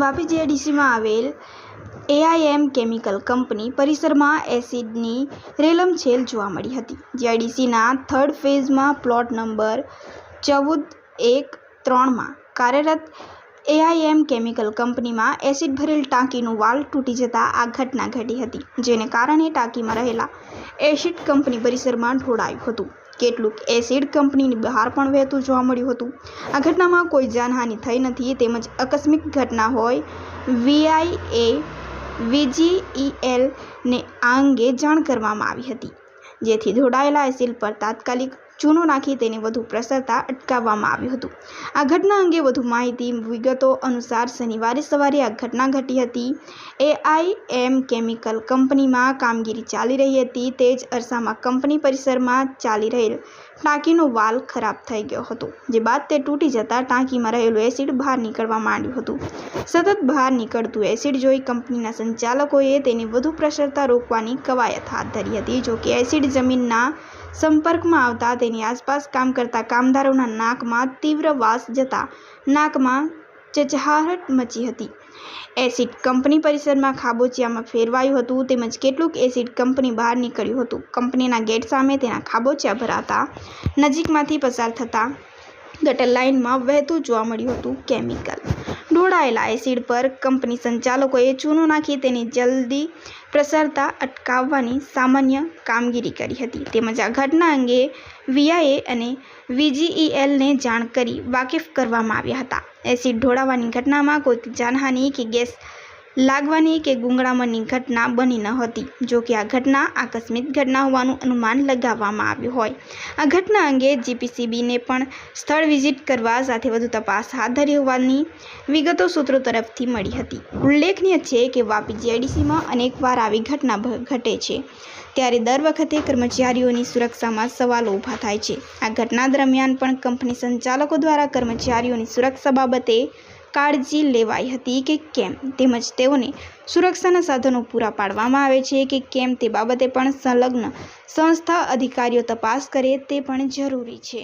વાપી જીઆઈડીસીમાં આવેલ AIM chemical company પરિસરમાં એસિડની રેલમછેલ જોવા મળી હતી જીઆઈડીસીના થર્ડ ફેઝમાં પ્લોટ નંબર ચૌદ એક ત્રણમાં કાર્યરત એઆઈએમ કેમિકલ કંપનીમાં એસિડ ભરેલ ટાંકીનું વાલ તૂટી જતાં આ ઘટના ઘટી હતી, જેને કારણે ટાંકીમાં રહેલા એસિડ કંપની પરિસરમાં ઢોળાયું હતું. કેટલુંક એસિડ કંપનીની બહાર પણ વહેતું જોવા મળ્યું હતું. આ ઘટનામાં કોઈ જાનહાનિ થઈ નથી તેમજ આકસ્મિક ઘટના હોય વીઆઈએ વીજીઈએલને આ અંગે જાણ કરવામાં આવી હતી. જેથી જોડાયેલા એસિલ પર તાત્કાલિક ચૂનો નાખી તેને વધુ પ્રસરતા અટકાવવામાં આવ્યું હતું. આ ઘટના અંગે વધુ માહિતી વિગતો અનુસાર શનિવારે સવારે આ ઘટના ઘટી હતી. એઆઈએમ કેમિકલ કંપનીમાં કામગીરી ચાલી રહી હતી. તે જ અરસામાં કંપની પરિસરમાં ચાલી રહેલ ટાંકીનો વાલ ખરાબ થઈ ગયો હતો, જે બાદ તે તૂટી જતાં ટાંકીમાં રહેલું એસિડ બહાર નીકળવા માંડ્યું હતું. સતત બહાર નીકળતું એસિડ જોઈ કંપનીના સંચાલકોએ તેને વધુ પ્રસરતા રોકવાની કવાયત હાથ ધરી હતી જોકે એસિડ જમીનના સંપર્કમાં આવતા તેની આસપાસ કામ કરતા કામદારોના નાકમાં તીવ્ર વાસ જતા નાકમાં ચચહાહટ મચી હતી. એસિડ કંપની પરિસરમાં ખાબોચિયામાં ફેરવાયું હતું તેમજ કેટલુંક એસિડ કંપની બહાર નીકળ્યું હતું. કંપનીના ગેટ સામે તેના ખાબોચિયા ભરાતા નજીકમાંથી પસાર થતાં ગટર લાઇનમાં વહેતું જોવા મળ્યું હતું કેમિકલ. ઢોળાયેલા એસિડ પર કંપની સંચાલકોએ ચૂનો નાખી તેની જલ્દી પ્રસરતા અટકાવવાની સામાન્ય કામગીરી કરી હતી. તેમજ આ ઘટના અંગે વીઆઈએ અને વીજીઈએલને જાણ કરી વાકેફ કરવામાં આવ્યા હતા. એસિડ ઢોળાવાની ઘટનામાં કોઈ જાનહાનિ કે ગેસ લાગવાની કે ગુંગળામણની ઘટના બની ન હતી. જો કે આ ઘટના આકસ્મિક ઘટના હોવાનું અનુમાન લગાવવામાં આવ્યું હોય. આ ઘટના અંગે જીપીસીબીને પણ સ્થળ વિઝિટ કરવા સાથે વધુ તપાસ હાથ ધરી હોવાની વિગતો સૂત્રો તરફથી મળી હતી. ઉલ્લેખનીય છે કે વાપી જીઆઈડીસીમાં અનેકવાર આવી ઘટના ઘટે છે. ત્યારે દર વખતે કર્મચારીઓની સુરક્ષામાં સવાલો ઊભા થાય છે. આ ઘટના દરમિયાન પણ કંપની સંચાલકો દ્વારા કર્મચારીઓની સુરક્ષા બાબતે કાળજી લેવાઈ હતી કે કેમ? તેમજ તેઓને સુરક્ષાના સાધનો પૂરા પાડવામાં આવે છે કે કેમ તે બાબતે પણ સંલગ્ન સંસ્થા અધિકારીઓ તપાસ કરે તે પણ જરૂરી છે.